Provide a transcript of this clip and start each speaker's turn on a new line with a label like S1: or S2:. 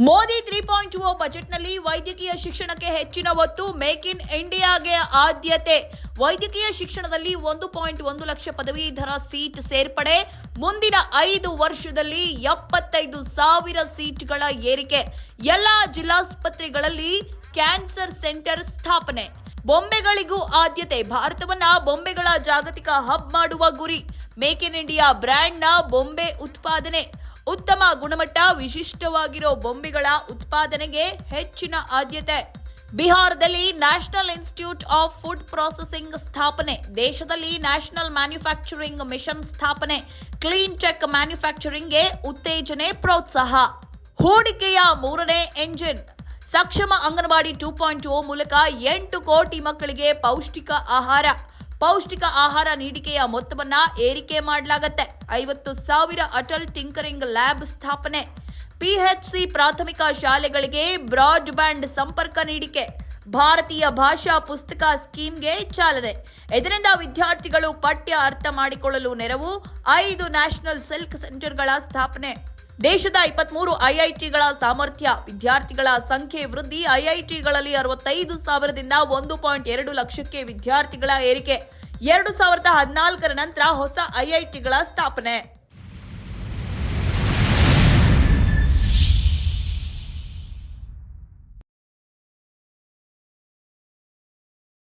S1: Modi three point ಓ ಬಜೆಟ್ನಲ್ಲಿ ವೈದ್ಯಕೀಯ ಶಿಕ್ಷಣಕ್ಕೆ ಹೆಚ್ಚಿನ ಒತ್ತು ಮೇಕ್ ಇನ್ ಇಂಡಿಯಾಗೆ ಆದ್ಯತೆ. ವೈದ್ಯಕೀಯ ಶಿಕ್ಷಣದಲ್ಲಿ ಒಂದು ಪಾಯಿಂಟ್ ಒಂದು ಲಕ್ಷ ಪದವೀಧರ ಸೀಟ್ ಸೇರ್ಪಡೆ. ಮುಂದಿನ ಐದು ವರ್ಷದಲ್ಲಿ ಎಪ್ಪತ್ತೈದು ಸಾವಿರ ಸೀಟ್ಗಳ ಏರಿಕೆ. ಎಲ್ಲಾ ಜಿಲ್ಲಾಸ್ಪತ್ರೆಗಳಲ್ಲಿ ಕ್ಯಾನ್ಸರ್ ಸೆಂಟರ್ ಸ್ಥಾಪನೆ. ಬೊಂಬೆಗಳಿಗೂ ಆದ್ಯತೆ. ಭಾರತವನ್ನ ಬೊಂಬೆಗಳ ಜಾಗತಿಕ ಹಬ್ ಮಾಡುವ ಗುರಿ. ಮೇಕ್ ಇನ್ ಇಂಡಿಯಾ ಬ್ರ್ಯಾಂಡ್ನ ಬೊಂಬೆ ಉತ್ಪಾದನೆ. ಉತ್ತಮ ಗುಣಮಟ್ಟ ವಿಶಿಷ್ಟವಾಗಿರೋ ಬೊಂಬೆಗಳ ಉತ್ಪಾದನೆಗೆ ಹೆಚ್ಚಿನ ಆದ್ಯತೆ. ಬಿಹಾರದಲ್ಲಿ national institute of food processing ಸ್ಥಾಪನೆ, ದೇಶದಲ್ಲಿ ನ್ಯಾಷನಲ್ ಮ್ಯಾನುಫ್ಯಾಕ್ಚರಿಂಗ್ ಮಿಷನ್ ಸ್ಥಾಪನೆ, ಕ್ಲೀನ್ ಟೆಕ್ ಮ್ಯಾನುಫ್ಯಾಕ್ಚರಿಂಗ್ಗೆ ಉತ್ತೇಜನೆ, ಪ್ರೋತ್ಸಾಹ. ಹೂಡಿಕೆಯ ಮೂರನೇ engine, ಸಕ್ಷಮ anganwadi two point O ಮೂಲಕ ಎಂಟು ಕೋಟಿ ಮಕ್ಕಳಿಗೆ ಪೌಷ್ಟಿಕ ಆಹಾರ. ಪೌಷ್ಟಿಕ ಆಹಾರ ನೀಡಿಕೆಯ ಮೊತ್ತವನ್ನ ಏರಿಕೆ ಮಾಡಲಾಗತ್ತೆ. ಐವತ್ತು ಸಾವಿರ ಅಟಲ್ ಟಿಂಕರಿಂಗ್ ಲ್ಯಾಬ್ ಸ್ಥಾಪನೆ. ಪಿಎಚ್ಸಿ ಪ್ರಾಥಮಿಕ ಶಾಲೆಗಳಿಗೆ ಬ್ರಾಡ್ ಬ್ಯಾಂಡ್ ಸಂಪರ್ಕ ನೀಡಿಕೆ. ಭಾರತೀಯ ಭಾಷಾ ಪುಸ್ತಕ ಸ್ಕೀಮ್ಗೆ ಚಾಲನೆ. ಇದರಿಂದ ವಿದ್ಯಾರ್ಥಿಗಳು ಪಠ್ಯ ಅರ್ಥ ಮಾಡಿಕೊಳ್ಳಲು ನೆರವು. ಐದು ನ್ಯಾಷನಲ್ ಸಿಲ್ಕ್ ಸೆಂಟರ್ಗಳ ಸ್ಥಾಪನೆ. ದೇಶದ ಇಪ್ಪತ್ಮೂರು ಐಐಟಿಗಳ ಸಾಮರ್ಥ್ಯ, ವಿದ್ಯಾರ್ಥಿಗಳ ಸಂಖ್ಯೆ ವೃದ್ಧಿ, ಐಐಟಿಗಳಲ್ಲಿ ಅರವತ್ತೈದು ಸಾವಿರದಿಂದ ಒಂದು ಪಾಯಿಂಟ್ ಎರಡು ಲಕ್ಷಕ್ಕೆ ವಿದ್ಯಾರ್ಥಿಗಳ ಏರಿಕೆ, ಎರಡು ಸಾವಿರದ ಹದಿನಾಲ್ಕರ ನಂತರ ಹೊಸ ಐಐಟಿಗಳ ಸ್ಥಾಪನೆ.